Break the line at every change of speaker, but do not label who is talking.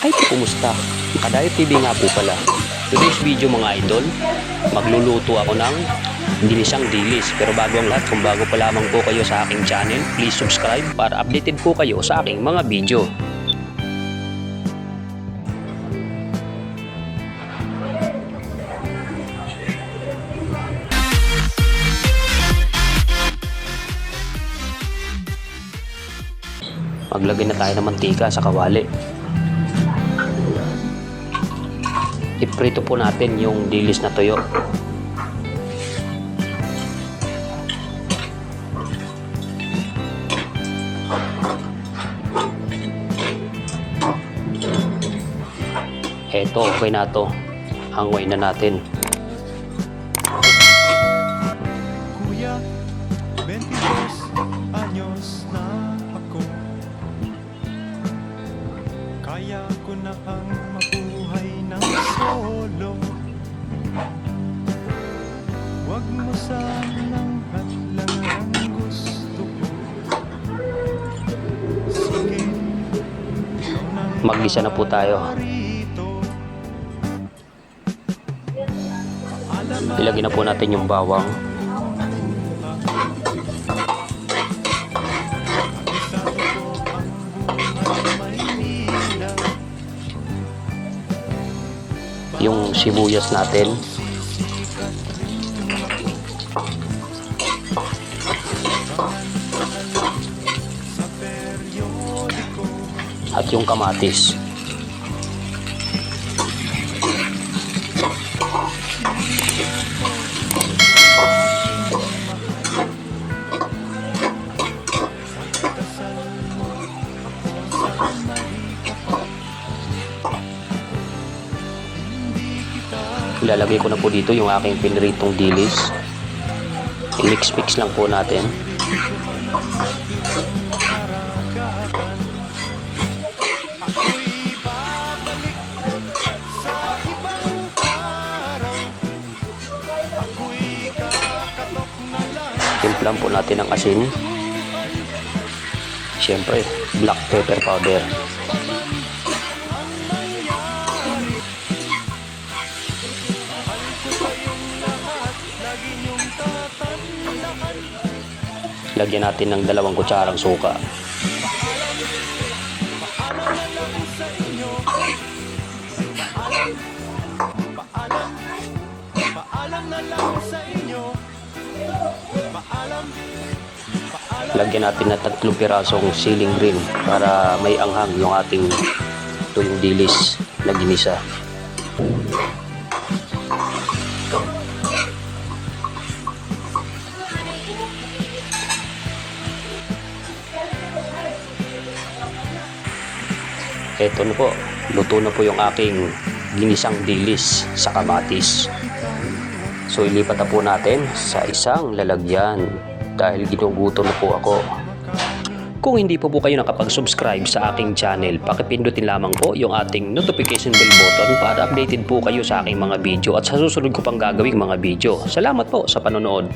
Ay, kumusta? Kadayo TV nga po pala. Today's video mga idol, magluluto ako ng dinisang dilis. Pero bago ang lahat, kung bago pa lamang po kayo sa aking channel, please subscribe para updated po kayo sa aking mga video. Maglagay na tayo ng mantika sa kawali. Iprito po natin yung dilis na tuyo. Eto, okay na to. Hangway na natin.
Kuya, 22 anyos na ako Kaya ko na ang mabuhay solo Huwag mo sanang hadlangan ang gusto ko Sige,
Mag-isa na po tayo. Ilagay na po natin yung bawang. Yung sibuyas natin. At yung kamatis. Ilalagay ko na po dito yung aking pinritong dilis. I-mix-mix lang po natin. Timplan po natin ng asin. Siyempre, black pepper powder. Lagyan natin ng dalawang kutsarang suka. Lagyan natin na tatlong pirasong siling green para may anghang yung ating tuyong dilis na ginisa. Eto na po, luto na po yung aking ginisang dilis sa kamatis. So ilipat na po natin sa isang lalagyan dahil ginugutom na po ako. Kung hindi po po kayo nakapag-subscribe sa aking channel, pakipindutin lamang po yung ating notification bell button para updated po kayo sa aking mga video at sa susunod ko pang gagawing mga video. Salamat po sa panonood.